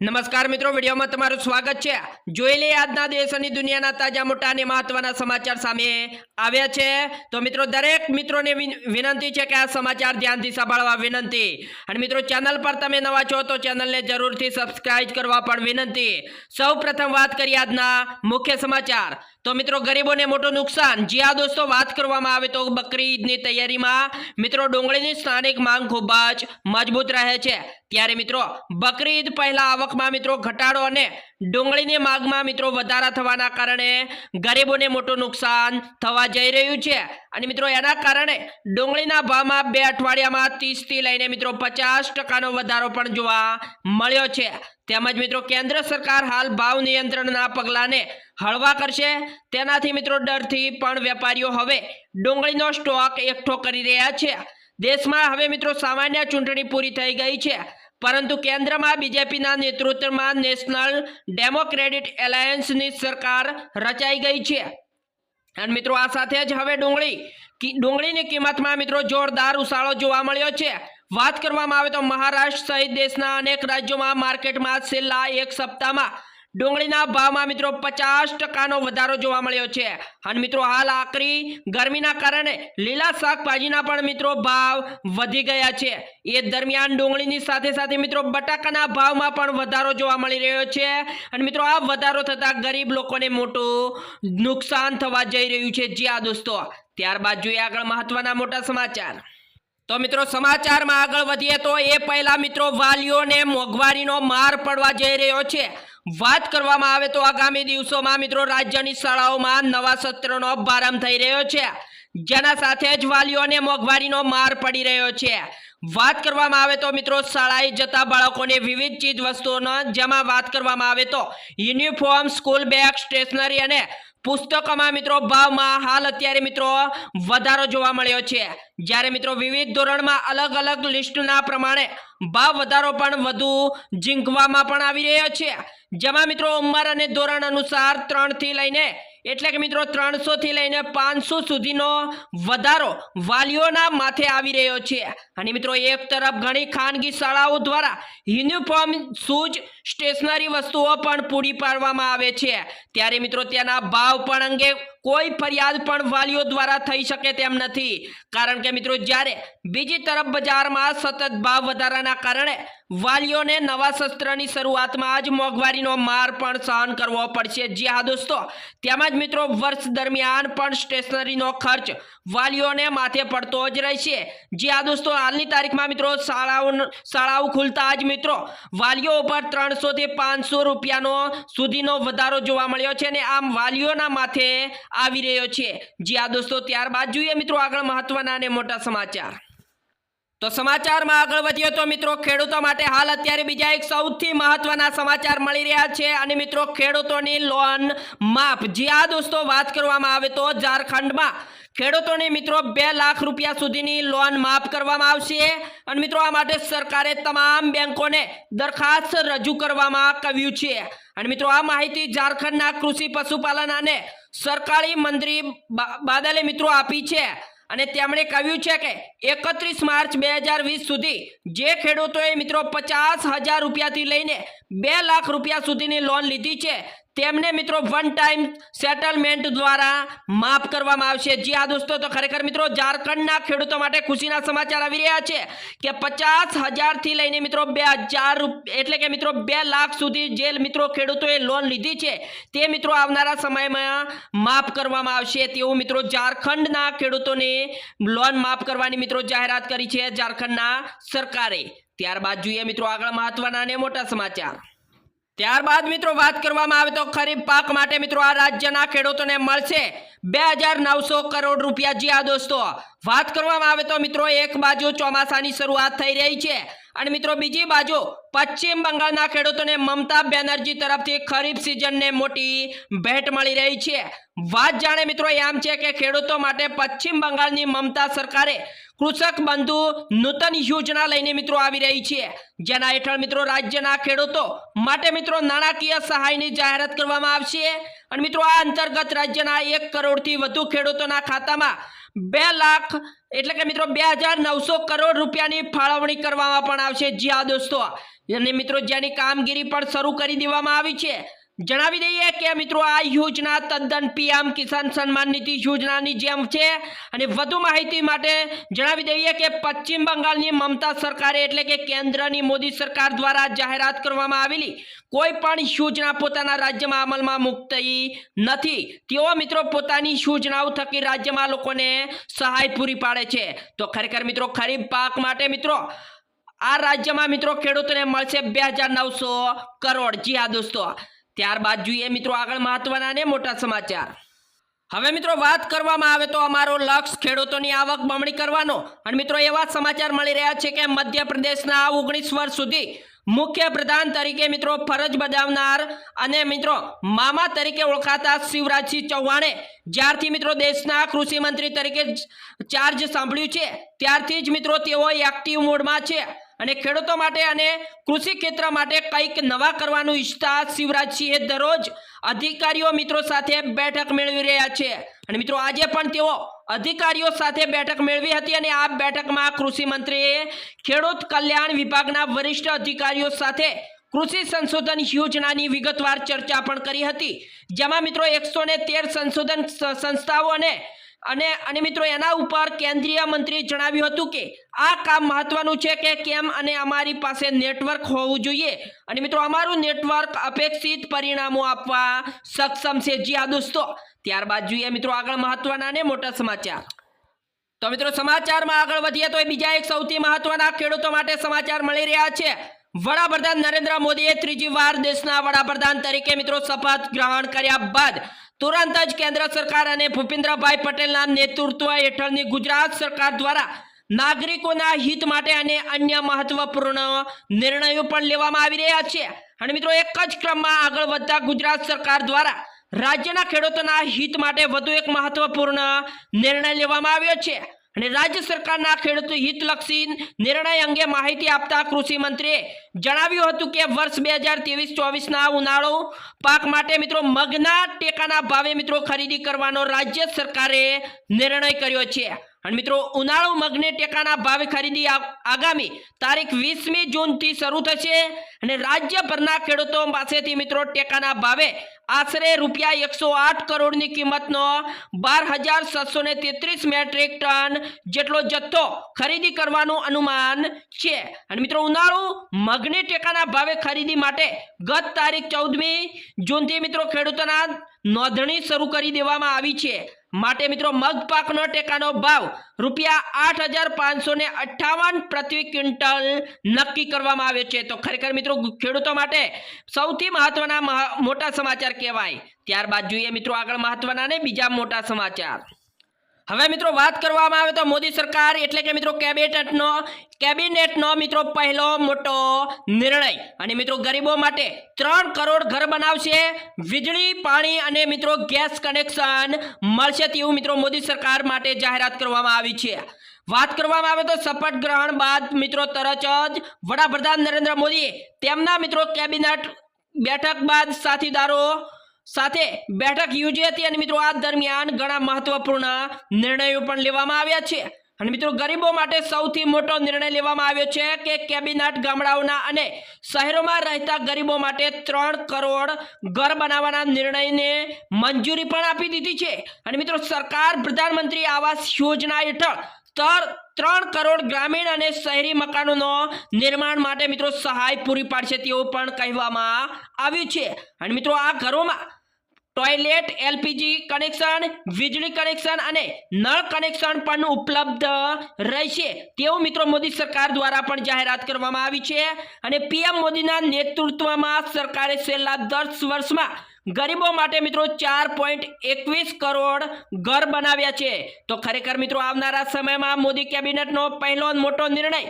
નમસ્કાર મિત્રો, વિડીયોમાં તમારું સ્વાગત છે. જોઈ લઈએ આજના દેશ અને દુનિયાના તાજા, મોટા અને મહત્વના સમાચાર સામે આવ્યા છે. તો મિત્રો, દરેક મિત્રોને વિનંતી છે કે આ સમાચાર ધ્યાનથી સાંભળવા વિનંતી. અને મિત્રો, ચેનલ પર તમે નવા છો તો ચેનલને જરૂરથી સબસ્ક્રાઇબ કરવા પણ વિનંતી. સૌ વાત કરીએ આજના મુખ્ય સમાચાર. તો મિત્રો, ગરીબોને મોટું નુકસાન. જી આ દોસ્તો વાત કરવામાં આવે તો બકરી ઈદની તૈયારીમાં, મિત્રો, ડુંગળીની સ્થાનિક માંગ ખૂબ જ મજબૂત રહે છે. ત્યારે મિત્રો બકરી ઈદ પહેલા આવકમાં મિત્રો ઘટાડો અને ડુંગળીની માગમાં મિત્રો વધારા થવાના કારણે ગરીબોને મોટું નુકસાન થવા જઈ રહ્યું છે. અને મિત્રો એના કારણે ડુંગળીના ભાવમાં બે અઠવાડિયામાં ત્રીસથી લઈને મિત્રો પચાસ ટકાનો વધારો પણ જોવા મળ્યો છે. તેમજ મિત્રો કેન્દ્ર સરકાર હાલ ભાવ નિયંત્રણના પગલાંને હળવા કરશે. તેનાથી મિત્રો ડરથી પણ વેપારીઓ હવે ડુંગળીનો સ્ટોક એકઠો કરી રહ્યા છે. દેશમાં હવે મિત્રો સામાન્ય ચૂંટણી પૂરી થઈ ગઈ છે. પરંતુ કેન્દ્રમાં બીજેપીના નેતૃત્વમાં નેશનલ ડેમોક્રેટિક એલાયન્સની સરકાર રચાઈ ગઈ છે. અને મિત્રો આ સાથે જ હવે ડુંગળી ડુંગળીની કિંમતમાં મિત્રો જોરદાર ઉછાળો જોવા મળ્યો છે. વાત કરવામાં આવે તો મહારાષ્ટ્ર સહિત દેશના અનેક રાજ્યોમાં માર્કેટમાં છેલ્લા એક સપ્તાહમાં ડુંગળીના ભાવમાં મિત્રો પચાસ ટકાનો વધારો જોવા મળ્યો છે. અને મિત્રો હાલ આકરી ગરમીના કારણે લીલા શાકભાજીના પણ મિત્રો ભાવ વધી ગયા છે. એ દરમિયાન ડુંગળીની સાથે સાથે મિત્રો બટાકાના ભાવમાં પણ વધારો જોવા મળી રહ્યો છે. અને મિત્રો આ વધારો થતાં ગરીબ લોકોને મોટું નુકસાન થવા જઈ રહ્યું છે. જી આ દોસ્તો, ત્યારબાદ જોઈએ આગળ મહત્વના મોટા સમાચાર. તો મિત્રો સમાચારમાં આગળ વધીએ તો એ પહેલા મિત્રો વાલીઓને મોંઘવારીનો માર પડવા જઈ રહ્યો છે. વાત કરવામાં આવે તો આગામી દિવસોમાં મિત્રો રાજ્યની શાળાઓમાં નવા સત્રનો પ્રારંભ થઈ રહ્યો છે. જેના સાથે જ વાલીઓને મોંઘવારીનો માર પડી રહ્યો છે. વાત કરવામાં આવે તો મિત્રો શાળાએ જતા બાળકોને વિવિધ ચીજ વસ્તુઓનો જેમાં વાત કરવામાં આવે તો યુનિફોર્મ, સ્કૂલ બેગ, સ્ટેશનરી અને પુસ્તકોમાં મિત્રો ભાવમાં હાલ અત્યારે મિત્રો વધારો જોવા મળ્યો છે. જ્યારે મિત્રો વિવિધ ધોરણમાં અલગ અલગ લિસ્ટના પ્રમાણે ભાવ વધારો પણ વધુ ઝીંકવામાં પણ આવી રહ્યો છે. જેમાં મિત્રો ઉંમર અને ધોરણ અનુસાર ત્રણથી લઈને એટલે કે મિત્રો ત્રણસો થી લઈને પાંચસો સુધીનો વધારો વાલીઓના માથે આવી રહ્યો છે. અને મિત્રો એક તરફ ઘણી ખાનગી શાળાઓ દ્વારા યુનિફોર્મ, શૂઝ, સ્ટેશનરી વસ્તુઓ પણ પૂરી પાડવામાં આવે છે. ત્યારે મિત્રો તેના ભાવ પણ અંગે કોઈ ફરિયાદ પણ વાલીઓ દ્વારા થઈ શકે તેમ નથી. કારણ કે મિત્રો, જ્યારે બીજી તરફ બજારમાં સતત ભાવ વધારાના કારણે વાલીઓને નવા શસ્ત્રની શરૂઆતમાં જ મોંઘવારીનો માર પણ સહન કરવો પડશે. જી હા દોસ્તો તેમજ મિત્રો, વર્ષ દરમિયાન પણ સ્ટેશનરીનો ખર્ચ વાલીઓને માથે પડતો જ રહેશે. જી હા દોસ્તો, હાલની તારીખમાં મિત્રો, શાળાઓ શાળાઓ ખુલતા જ મિત્રો, વાલીઓ ઉપર ત્રણસોથી પાંચસો રૂપિયાનો સુધીનો વધારો જોવા મળ્યો છે અને આમ વાલીઓના માથે આવી રહ્યો છે. જી આ દોસ્તો, ત્યારબાદ જોઈએ મિત્રો આગળ મહત્વના અને મોટા સમાચાર. તો સમાચારમાં આગળ વધીએ તો મિત્રો ખેડૂતો માટે હાલ અત્યારે બીજા એક સૌથી મહત્વના સમાચાર મળી રહ્યા છે અને મિત્રો ખેડૂતોની લોન માફ. જી આ દોસ્તો, વાત કરવામાં આવે તો ઝારખંડમાં ખેડૂતોને મિત્રો બે લાખ રૂપિયા સુધીની લોન માફ કરવામાં આવશે. અને મિત્રો આ માટે સરકારે તમામ બેંકોને દરખાસ્ત રજૂ કરવામાં કહ્યું છે. અને મિત્રો આ માહિતી ઝારખંડના કૃષિ પશુપાલન અને સરકારી મંત્રી બાદલે મિત્રો આપી છે. અને તેમણે કહ્યું છે કે એકત્રીસ માર્ચ બે હજાર વીસ સુધી જે ખેડૂતોએ મિત્રો પચાસ હજાર રૂપિયાથી લઈને બે લાખ રૂપિયા સુધીની લોન લીધી છે તેમને મિત્રો વન ટાઈમ સેટલમેન્ટ દ્વારા માફ કરવામાં આવશે. જી આ દોસ્તો, તો ખરેખર મિત્રો ઝારખંડના ખેડૂતો માટે ખુશીના સમાચાર આવી રહ્યા છે કે પચાસ હજારથી લઈને મિત્રો બે હજાર એટલે કે મિત્રો બે લાખ સુધી જે મિત્રો ખેડૂતોએ લોન લીધી છે, તે મિત્રો આવનારા સમયમાં માફ કરવામાં આવશે. તેવું મિત્રો ઝારખંડના ખેડૂતોને લોન માફ કરવાની મિત્રો જાહેરાત કરી છે ઝારખંડના સરકારે. ત્યારબાદ જોઈએ મિત્રો આગળ મહત્વના અને મોટા સમાચાર. ત્યારબાદ મિત્રો વાત કરવામાં આવે તો ખરીફ પાક માટે મિત્રો આ રાજ્યના ખેડૂતોને મળશે બે હજાર નવસો કરોડ રૂપિયા. જી આ દોસ્તો, વાત કરવામાં આવે તો મિત્રો એક બાજુ ચોમાસાની શરૂઆત થઈ રહી છે અને મિત્રો બીજી બાજુ પશ્ચિમ બંગાળના ખેડૂતોને મમતા બેનર્જી તરફથી ખરીફ સિઝનને મોટી ભેટ મળી રહી છે. વાત જાણે મિત્રો એમ છે કે ખેડૂતો માટે પશ્ચિમ બંગાળની મમતા સરકારે કૃષક બંધુ નૂતન યોજના લઈને મિત્રો આવી રહી છે. જેના હેઠળ મિત્રો રાજ્યના ખેડૂતો માટે મિત્રો નાણાકીય સહાયની જાહેરાત કરવામાં આવશે. અને મિત્રો આ અંતર્ગત રાજ્યના એક કરોડથી વધુ ખેડૂતોના ખાતામાં બે લાખ એટલે કે મિત્રો બે હજાર નવસો કરોડ રૂપિયાની ફાળવણી કરવામાં પણ આવશે. જી હા દોસ્તો. અને મિત્રો જેની કામગીરી પણ શરૂ કરી દેવામાં આવી છે. જણાવી દઈએ કે મિત્રો આ યોજના તદ્દન પીએમ કિસાન સન્માન નિધિ યોજનાની જેમ છે. અને વધુ માહિતી માટે જણાવી દઈએ કે પશ્ચિમ બંગાળની મમતા સરકારે એટલે કે કેન્દ્રની મોદી સરકાર દ્વારા જાહેરાત કરવામાં આવેલી કોઈ પણ યોજના પોતાના રાજ્યમાં અમલમાં મુકતી નથી. તેઓ મિત્રો પોતાની યોજનાઓ થકી રાજ્યમાં લોકોને સહાય પૂરી પાડે છે. તો ખરેખર મિત્રો ખરીફ પાક માટે મિત્રો આ રાજ્યમાં મિત્રો ખેડૂતોને મળશે બે કરોડ. જી હા દોસ્તો. ત્યારબાદ જોઈએ મિત્રો આગળ મહત્વના ને મોટા સમાચાર. હવે મિત્રો વાત કરવામાં આવે તો અમારો લક્ષ્ય ખેડૂતોની આવક બમણી કરવાનો. અને મિત્રો એવા સમાચાર મળી રહ્યા છે કે મધ્યપ્રદેશના ઓગણીસ વર્ષ સુધી મુખ્ય પ્રધાન તરીકે મિત્રો ફરજ બજાવનાર અને મિત્રો મામા તરીકે ઓળખાતા શિવરાજસિંહ ચૌહાણે જ્યારથી મિત્રો દેશના કૃષિ મંત્રી તરીકે ચાર્જ સાંભળ્યું છે, ત્યારથી જ મિત્રો તેઓ એક્ટિવ મોડમાં છે. અને ખેડૂતો માટે અને કૃષિ ક્ષેત્ર માટે કંઈક નવા કરવાનું ઈચ્છતા શિવરાજસિંહે દરરોજ અધિકારીઓ મિત્રો સાથે બેઠક મેળવી રહ્યા છે. અને મિત્રો, આજે પણ તેઓ અધિકારીઓ સાથે બેઠક મેળવી હતી અને આ બેઠકમાં કૃષિ મંત્રીએ ખેડૂત કલ્યાણ વિભાગના વરિષ્ઠ અધિકારીઓ સાથે કૃષિ સંશોધન યોજનાની વિગતવાર ચર્ચા પણ કરી હતી. જેમાં મિત્રો, એકસો સંશોધન સંસ્થાઓ અને અને અને મિત્રો એના ઉપર કેન્દ્રીય મંત્રીએ જણાવ્યું હતું કે આ કામ મહત્વનું છે કે કેમ અને અમારી પાસે નેટવર્ક હોવું જોઈએ. અને મિત્રો અમારું નેટવર્ક અપેક્ષિત પરિણામો આપવા સક્ષમ છે. જી આ દોસ્તો, ત્યારબાદ જોઈએ મિત્રો આગળ મહત્વના અને મોટા સમાચાર. તો મિત્રો સમાચારમાં આગળ વધીએ તો બીજા એક સૌથી મહત્વના ખેડૂતો માટે સમાચાર મળી રહ્યા છે. વડાપ્રધાન નરેન્દ્ર મોદીએ ત્રીજી વાર દેશના વડાપ્રધાન તરીકે મિત્રો શપથ ગ્રહણ કર્યા બાદ તુરંત જ કેન્દ્ર સરકાર અને ભૂપેન્દ્રભાઈ પટેલના નેતૃત્વ હેઠળની ગુજરાત સરકાર દ્વારા નાગરિકોના હિત માટે અને અન્ય મહત્વપૂર્ણ નિર્ણયો પણ લેવામાં આવી રહ્યા છે. અને મિત્રો, એક જ ક્રમમાં આગળ વધતા ગુજરાત સરકાર દ્વારા રાજ્યના ખેડૂતોના હિત માટે વધુ એક મહત્વપૂર્ણ નિર્ણય લેવામાં આવ્યો છે. અને રાજ્ય સરકારના ખેડૂત હિતલક્ષી નિર્ણય અંગે માહિતી આપતા કૃષિ મંત્રીએ જણાવ્યું હતું કે વર્ષ બે હજાર ત્રેવીસ ચોવીસના ઉનાળો પાક માટે મિત્રો મગના ટેકાના ભાવે મિત્રો ખરીદી કરવાનો રાજ્ય સરકારે નિર્ણય કર્યો છે. અને મિત્રો, ઉનાળુ મગને ટેકાના ભાવે ખરીદી આગામી તારીખ વીસમી જૂનથી શરૂ થશે અને રાજ્યભરના ખેડૂતો પાસેથી મિત્રો ટેકાના ભાવે આશરે રૂપિયા એકસો આઠ કરોડની કિંમતનો બાર હજાર સાતસો ને તેત્રીસ મેટ્રિક ટન જેટલો જથ્થો ખરીદી કરવાનું અનુમાન છે. અને મિત્રો, ઉનાળુ મગની ટેકાના ભાવે ખરીદી માટે ગત તારીખ ચૌદમી જૂનથી મિત્રો ખેડૂતોના નોંધણી શરૂ કરી દેવામાં આવી છે. માટે મિત્રો મગ પાકનો ટેકાનો ભાવ રૂપિયા આઠ હજાર પાંચસો ને અઠ્ઠાવન પ્રતિ ક્વિન્ટલ નક્કી કરવામાં આવ્યો છે. તો ખરેખર મિત્રો ખેડૂતો માટે સૌથી મહત્વના મોટા સમાચાર કહેવાય. ત્યારબાદ જોઈએ મિત્રો આગળ મહત્વના ને બીજા મોટા સમાચાર. હવે મિત્રો વાત કરવામાં આવે તો મોદી સરકાર એટલે કે મિત્રો કેબિનેટનો કેબિનેટનો મિત્રો પહેલો મોટો નિર્ણય. અને મિત્રો ગરીબો માટે ત્રણ કરોડ ઘર બનાવશે, વીજળી, પાણી અને મિત્રો ગેસ કનેક્શન મળશે તેવું મિત્રો મોદી સરકાર માટે જાહેરાત કરવામાં આવી છે. વાત કરવામાં આવે તો શપથ ગ્રહણ બાદ મિત્રો તરત જ વડાપ્રધાન નરેન્દ્ર મોદીએ તેમના મિત્રો કેબિનેટ બેઠક બાદ સાથીદારો સાથે બેઠક યોજી હતી અને મિત્રો આ દરમિયાન ઘણા મહત્વપૂર્ણ નિર્ણયો પણ લેવામાં આવ્યા છે. અને મિત્રો ગરીબો માટે સૌથી મોટો નિર્ણય લેવામાં આવ્યો છે કે કેબિનેટ ગામડાઓના અને શહેરોમાં રહેતા ગરીબો માટે ત્રણ કરોડ ઘર બનાવવાના નિર્ણયને મંજૂરી પણ આપી દીધી છે. અને મિત્રો સરકાર, પ્રધાનમંત્રી આવાસ યોજના હેઠળ તર, ત્રણ કરોડ ગ્રામીણ અને શહેરી મકાનોનો નિર્માણ માટે મિત્રો સહાય પૂરી પાડશે તેવું પણ કહેવામાં આવ્યું છે. અને મિત્રો આ ઘરોમાં ટોયલેટ, એલપીજી કનેક્શન, વીજળી કનેક્શન અને નળ કનેક્શન પણ ઉપલબ્ધ રહેશે. તેવું મિત્રો મોદી સરકાર દ્વારા પણ જાહેરાત કરવામાં આવી છે અને પીએમ મોદીના નેતૃત્વમાં સરકારે છેલ્લા દસ વર્ષમાં ગરીબો માટે મિત્રો ચાર પોઈન્ટ એકવીસ કરોડ ઘર બનાવ્યા છે. તો ખરેખર મિત્રો આવનારા સમયમાં મોદી કેબિનેટનો પહેલો મોટો નિર્ણય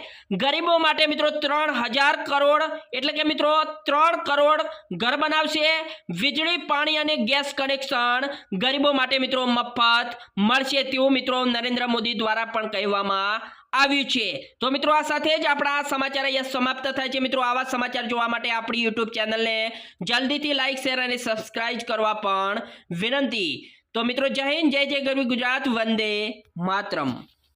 ગરીબો માટે મિત્રો ત્રણ હજાર કરોડ એટલે કે મિત્રો ત્રણ કરોડ ઘર બનાવશે. વીજળી, પાણી અને ગેસ કનેક્શન ગરીબો માટે મિત્રો મફત મળશે તેવું મિત્રો નરેન્દ્ર મોદી દ્વારા પણ કહેવામાં આવ્યું છે. તો મિત્રો આ સાથે જ આપણા સમાચાર અહીંયા સમાપ્ત થાય છે. મિત્રો આવા સમાચાર જોવા માટે આપણી યુટ્યુબ ચેનલને જલ્દીથી લાઇક શેર અને સબસ્ક્રાઇબ કરવા પણ વિનંતી. તો મિત્રો જય હિન્દ, જય જય ગરવી ગુજરાત, વંદે માતરમ.